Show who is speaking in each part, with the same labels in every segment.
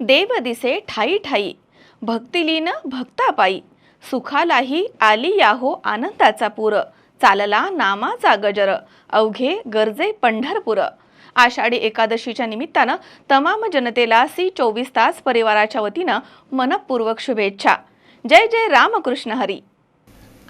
Speaker 1: देव दिसे ठाई ठाई भक्तिलीन भक्तापायी सुखालाही आली याहो आनंदाचा पूर चालला नामाचा गजर अवघे गरजे पंढरपूर. आषाढी एकादशीच्या निमित्तानं तमाम जनतेला सी चोवीस तास परिवाराच्या वतीनं मनपूर्वक शुभेच्छा. जय जय रामकृष्ण हरी.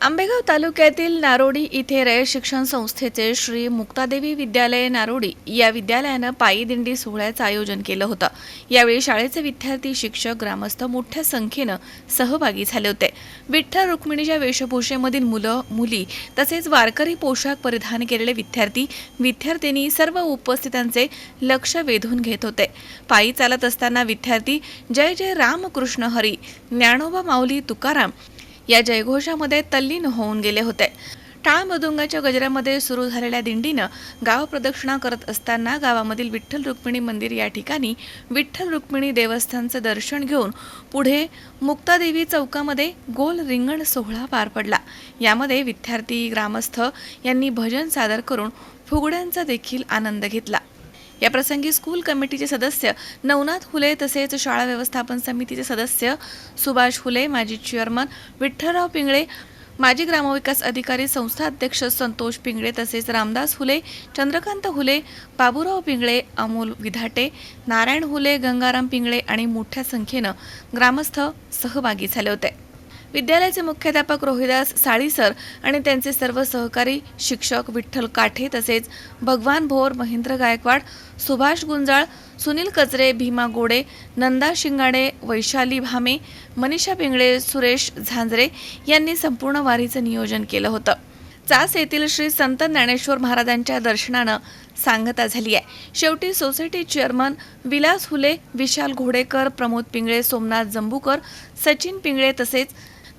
Speaker 1: आंबेगाव तालुक्यातील नारोडी इथे रयत शिक्षण संस्थेचे श्री मुक्तादेवी विद्यालय नारोडी या विद्यालयानं पायी दिंडी सोहळ्याचं आयोजन केलं होतं. यावेळी शाळेचे विद्यार्थी शिक्षक ग्रामस्थ मोठ्या संख्येनं सहभागी झाले होते. विठ्ठल रुक्मिणीच्या वेशभूषेमधील मुलं मुली तसेच वारकरी पोशाख परिधान केलेले विद्यार्थी विद्यार्थिनी सर्व उपस्थितांचे लक्ष वेधून घेत होते. पायी चालत असताना विद्यार्थी जय जय रामकृष्ण हरी ज्ञानोबा माऊली तुकाराम या जयघोषामध्ये तल्लीन होऊन गेले होते. टाळ मृदुंगाच्या गजरामध्ये सुरू झालेल्या दिंडीनं गाव प्रदक्षिणा करत असताना गावामधील विठ्ठल रुक्मिणी मंदिर या ठिकाणी विठ्ठल रुक्मिणी देवस्थानचं दर्शन घेऊन पुढे मुक्तादेवी चौकामध्ये गोल रिंगण सोहळा पार पडला. यामध्ये विद्यार्थी ग्रामस्थ यांनी भजन सादर करून फुगड्यांचा देखील आनंद घेतला. या प्रसंगी स्कूल कमिटीचे सदस्य नवनाथ हुले तसेच शाळा व्यवस्थापन समितीचे सदस्य सुभाष हुले माजी चेअरमन विठ्ठलराव पिंगळे माजी ग्रामविकास अधिकारी संस्था अध्यक्ष संतोष पिंगळे तसेच रामदास हुले चंद्रकांत हुले बाबूराव पिंगळे अमोल विधाटे नारायण हुले गंगाराम पिंगळे आणि मोठ्या संख्येनं ग्रामस्थ सहभागी झाले होते. विद्यालयाचे मुख्याध्यापक रोहिदास साळीसर आणि त्यांचे सर्व सहकारी शिक्षक विठ्ठल काठे तसेच भगवान भोर महेंद्र गायकवाड सुभाष गुंजाळ सुनील कचरे भीमा गोडे नंदा शिंगाडे वैशाली भामे मनीषा पिंगळे सुरेश झांजरे यांनी संपूर्ण वारीचं नियोजन केलं होतं. चास येथील श्री संत ज्ञानेश्वर महाराजांच्या दर्शनानं सांगता झाली आहे. शेवटी सोसायटी चेअरमन विलास हुले विशाल घोडेकर प्रमोद पिंगळे सोमनाथ जंबूकर सचिन पिंगळे तसेच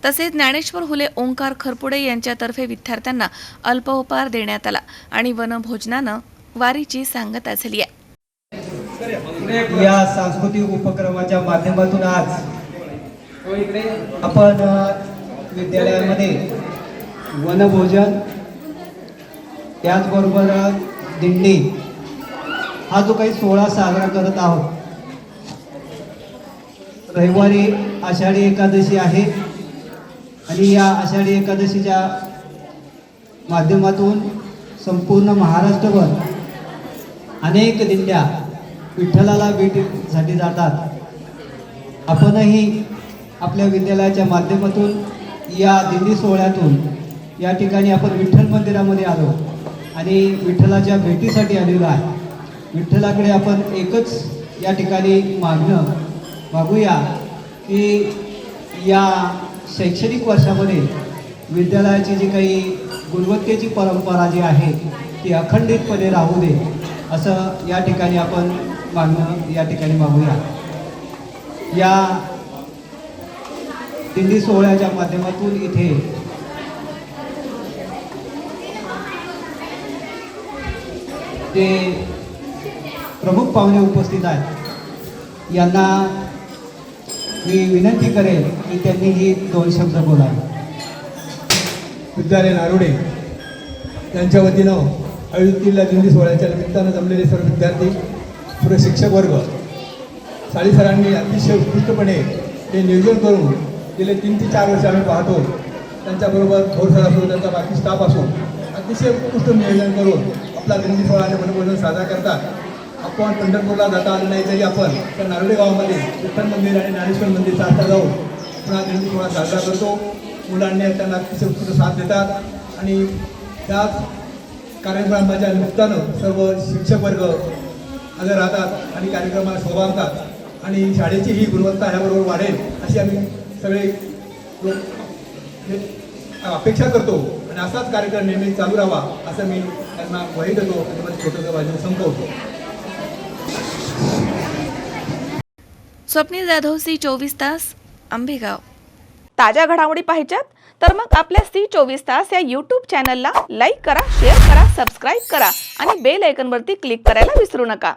Speaker 1: तसेच ज्ञानेश्वर हुले ओंकार खरपुडे यांच्यातर्फे विद्यार्थ्यांना अल्पोपहार देण्यात आला आणि वनभोजनानं वारीची सांगता झाली आहे.
Speaker 2: या सांस्कृतिक उपक्रमाच्या माध्यमातून आज आपण विद्यालयामध्ये वनभोजन त्याचबरोबर दिंडी हा जो काही सोहळा साजरा करत आहोत. रविवारी आषाढी एकादशी आहे. आणि या आषाढी एकादशीच्या माध्यमातून संपूर्ण महाराष्ट्रभर अनेक दिंड्या विठ्ठलाला भेटीसाठी जातात. आपणही आपल्या विद्यालयाच्या माध्यमातून या दिंडी सोहळ्यातून या ठिकाणी आपण विठ्ठल मंदिरामध्ये आलो आणि विठ्ठलाच्या भेटीसाठी आलेलो आहे. विठ्ठलाकडे आपण एकच या ठिकाणी मागणं मागूया की या शैक्षणिक वर्षामध्ये विद्यालयाची जी काही गुणवत्तेची परंपरा जी आहे ती अखंडितपणे राहू दे असं या ठिकाणी आपण मागणं या ठिकाणी मागूया. या दिंडी सोहळ्याच्या माध्यमातून इथे ते प्रमुख पाहुणे उपस्थित आहेत यांना मी विनंती करेन की त्यांनी ही दोन शब्द बोला.
Speaker 3: विद्यालय नारोडे यांच्या वतीनं अयोध्येला दिंडी सोहळ्याच्या निमित्तानं जमलेले सर्व विद्यार्थी पुढे शिक्षक वर्ग सरांनी अतिशय उत्कृष्टपणे हे नियोजन करून गेले तीन ते चार वर्ष आम्ही पाहतो. त्यांच्याबरोबर थोरसर असो त्यांचा बाकी स्टाफ असो अतिशय उत्कृष्ट नियोजन करून आपला दिंडी सोहळा आणि मनोरंजन साजरा करतात. आपण पंढरपूरला जाता आलं नाही तरी आपण त्या नारोडे गावामध्ये विठ्ठल मंदिर आणि ज्ञानेश्वर मंदिर आता जाऊन पुन्हा दिंडी सोहळा साजरा करतो. मुलांनी त्यांना अतिशय उत्कृष्ट साथ देतात. आणि त्याच कार्यक्रमाच्या निमित्तानं सर्व शिक्षक वर्ग हजर राहतात आणि कार्यक्रमाला शोभा आणि शाळेची ही गुणवत्ता ह्याबरोबर वाढेल अशी आम्ही सगळे अपेक्षा करतो. आणि असाच कार्यक्रम नेहमी चालू राहावा असं मी त्यांना ग्वाही देतो. आणि माझं छोटंसं भाषण संपवतो.
Speaker 1: स्वप्नील जाधव सी चोवीस तास आंबेगाव. ताज्या घडामोडी पाहिजेत? तर मग आपल्या सी चोवीस तास या यूट्यूब चॅनलला लाईक करा शेअर करा सबस्क्राईब करा आणि बेल आयकनवरती क्लिक करायला विसरू नका.